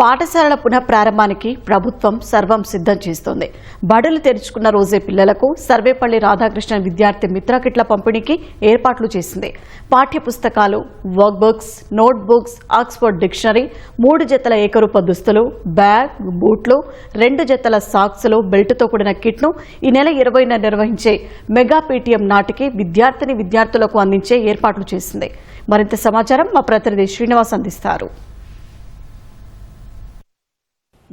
పాఠశాలల పునఃప్రారంభానికి ప్రభుత్వం సర్వం సిద్ధం చేస్తోంది. బడులు తెరుచుకున్న రోజే పిల్లలకు సర్వేపల్లి రాధాకృష్ణ విద్యార్థి మిత్ర కిట్ల పంపిణీకి ఏర్పాట్లు చేసింది. పాఠ్య పుస్తకాలు వర్క్ బుక్స్ ఆక్స్ఫర్డ్ డిక్షనరీ మూడు జతల ఏకరూప దుస్తులు బ్యాగ్ బూట్లు రెండు జతల సాక్స్లు బెల్ట్తో కూడిన కిట్ను ఈ నెల ఇరవైన నిర్వహించే మెగా పేటీఎం నాటికి విద్యార్థిని విద్యార్థులకు అందించే ఏర్పాట్లు చేసింది. మరింత సమాచారం మా ప్రతినిధి శ్రీనివాస్ అందిస్తారు.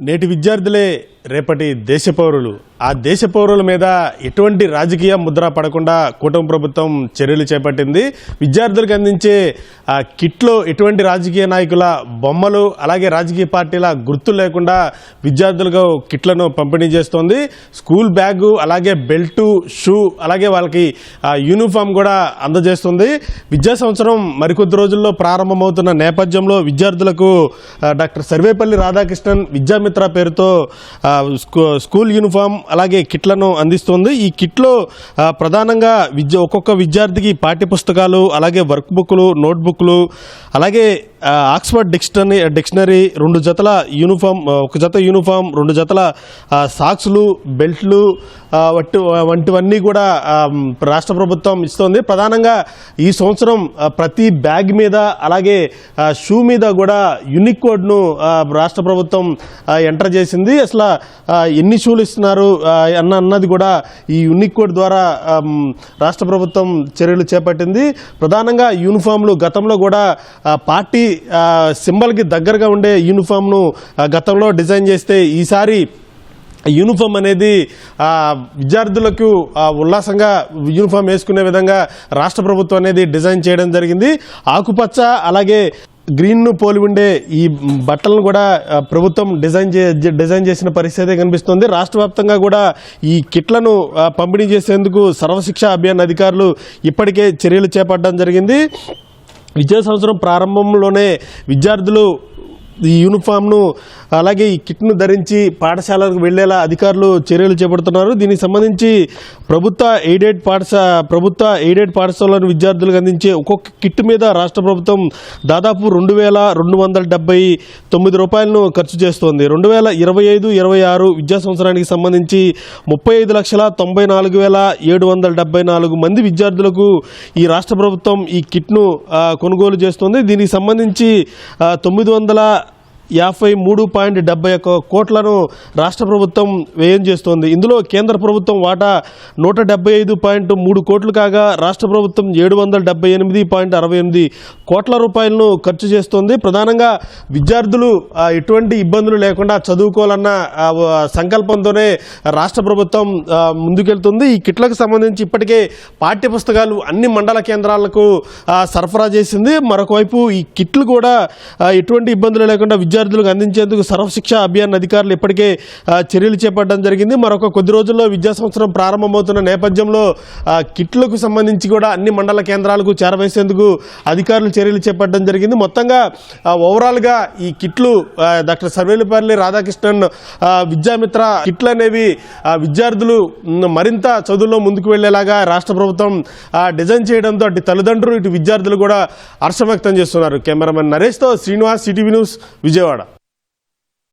నేటి విద్యార్థులే రేపటి దేశ పౌరులు. ఆ దేశ పౌరుల మీద ఎటువంటి రాజకీయ ముద్ర పడకుండా కూటమి ప్రభుత్వం చర్యలు చేపట్టింది. విద్యార్థులకు అందించే కిట్లో ఎటువంటి రాజకీయ నాయకుల బొమ్మలు అలాగే రాజకీయ పార్టీల గుర్తు లేకుండా విద్యార్థులకు కిట్లను పంపిణీ చేస్తోంది. స్కూల్ బ్యాగు అలాగే బెల్టు షూ అలాగే వాళ్ళకి యూనిఫామ్ కూడా అందజేస్తుంది. విద్యా సంవత్సరం మరికొద్ది రోజుల్లో ప్రారంభమవుతున్న నేపథ్యంలో విద్యార్థులకు డాక్టర్ సర్వేపల్లి రాధాకృష్ణన్ విద్యామిత్ర పేరుతో స్కూ- స్కూల్ యూనిఫామ్ అలాగే కిట్లను అందిస్తుంది. ఈ కిట్లో ప్రధానంగా విద్య ఒక్కొక్క విద్యార్థికి పాఠ్య పుస్తకాలు అలాగే వర్క్ బుక్లు నోట్బుక్లు అలాగే ఆక్స్ఫర్డ్ డిక్షనరీ డిక్షనరీ రెండు జతల యూనిఫామ్ ఒక జత యూనిఫామ్ రెండు జతల సాక్స్లు బెల్ట్లు వంటి వట్టి వంటివన్నీ కూడా రాష్ట్ర ప్రభుత్వం ఇస్తోంది. ప్రధానంగా ఈ సంవత్సరం ప్రతి బ్యాగ్ మీద అలాగే షూ మీద కూడా యూనిక్ కోడ్ను రాష్ట్ర ప్రభుత్వం ఎంటర్ చేసింది. అసలు ఎన్ని షూలు ఇస్తున్నారు అన్న అన్నది కూడా ఈ యూనిక్ కోడ్ ద్వారా రాష్ట్ర ప్రభుత్వం చర్యలు చేపట్టింది. ప్రధానంగా యూనిఫామ్లు గతంలో కూడా పార్టీ సింబల్కి దగ్గరగా ఉండే యూనిఫామ్ను గతంలో డిజైన్ చేస్తే ఈసారి యూనిఫామ్ అనేది విద్యార్థులకు ఉల్లాసంగా యూనిఫామ్ వేసుకునే విధంగా రాష్ట్ర ప్రభుత్వం అనేది డిజైన్ చేయడం జరిగింది. ఆకుపచ్చ అలాగే గ్రీన్ను పోలి ఉండే ఈ బట్టలను కూడా ప్రభుత్వం డిజైన్ చే డిజైన్ చేసిన పరిస్థితి కనిపిస్తుంది. రాష్ట్ర వ్యాప్తంగా కూడా ఈ కిట్లను పంపిణీ చేసేందుకు సర్వశిక్ష అభియాన్ అధికారులు ఇప్పటికే చర్యలు చేపట్టడం జరిగింది. విద్యా సంవత్సరం ప్రారంభంలోనే విద్యార్థులు ఈ యూనిఫామ్ను అలాగే ఈ కిట్ను ధరించి పాఠశాలకు వెళ్ళేలా అధికారులు చర్యలు చేపడుతున్నారు. దీనికి సంబంధించి ప్రభుత్వ ఎయిడెడ్ పాఠశా ప్రభుత్వ ఎయిడెడ్ పాఠశాలలోని విద్యార్థులకు అందించే ఒక్కొక్క కిట్ మీద రాష్ట్ర ప్రభుత్వం దాదాపు రెండు వేల రెండు వందల డెబ్బై తొమ్మిది రూపాయలను ఖర్చు చేస్తోంది. రెండు వేల ఇరవై ఐదు ఇరవై ఆరు విద్యా సంవత్సరానికి సంబంధించి ముప్పై ఐదు లక్షల తొంభై నాలుగు వేల ఏడు వందల డెబ్బై నాలుగు మంది విద్యార్థులకు ఈ రాష్ట్ర ప్రభుత్వం ఈ కిట్ను కొనుగోలు చేస్తుంది. దీనికి సంబంధించి తొమ్మిది వందల యాభై మూడు పాయింట్ డెబ్బై ఒక్క కోట్లను రాష్ట్ర ప్రభుత్వం వ్యయం చేస్తోంది. ఇందులో కేంద్ర ప్రభుత్వం వాటా నూట డెబ్బై ఐదు పాయింట్ మూడు కోట్లు కాగా రాష్ట్ర ప్రభుత్వం ఏడు వందల డెబ్బై ఎనిమిది పాయింట్ అరవై ఎనిమిది కోట్ల రూపాయలను ఖర్చు చేస్తోంది. ప్రధానంగా విద్యార్థులు ఎటువంటి ఇబ్బందులు లేకుండా చదువుకోవాలన్న సంకల్పంతోనే రాష్ట్ర ప్రభుత్వం ముందుకెళ్తుంది. ఈ కిట్లకు సంబంధించి ఇప్పటికే పాఠ్య పుస్తకాలు అన్ని మండల కేంద్రాలకు సరఫరా చేసింది. మరొక వైపు ఈ కిట్లు కూడా ఎటువంటి ఇబ్బందులు లేకుండా విద్యార్థులకు అందించేందుకు సర్వశిక్ష అభియాన్ అధికారులు ఇప్పటికే చర్యలు చేపట్టడం జరిగింది. మరొక కొద్ది రోజుల్లో విద్యా సంవత్సరం ప్రారంభమవుతున్న నేపథ్యంలో కిట్లకు సంబంధించి కూడా అన్ని మండల కేంద్రాలకు చేరవేసేందుకు అధికారులు చర్యలు చేపట్టడం జరిగింది. మొత్తంగా ఓవరాల్గా ఈ కిట్లు డాక్టర్ సర్వేలపల్లి రాధాకృష్ణన్ విద్యామిత్ర కిట్లు అనేవి ఆ, విద్యార్థులు మరింత చదువులో ముందుకు వెళ్ళేలాగా రాష్ట్ర ప్రభుత్వం డిజైన్ చేయడంతో అటు తల్లిదండ్రులు ఇటు విద్యార్థులు కూడా హర్షం వ్యక్తం చేస్తున్నారు. కెమెరామెన్ నరేష్తో శ్రీనివాస్ సిటీవీ న్యూస్ విజయవాడ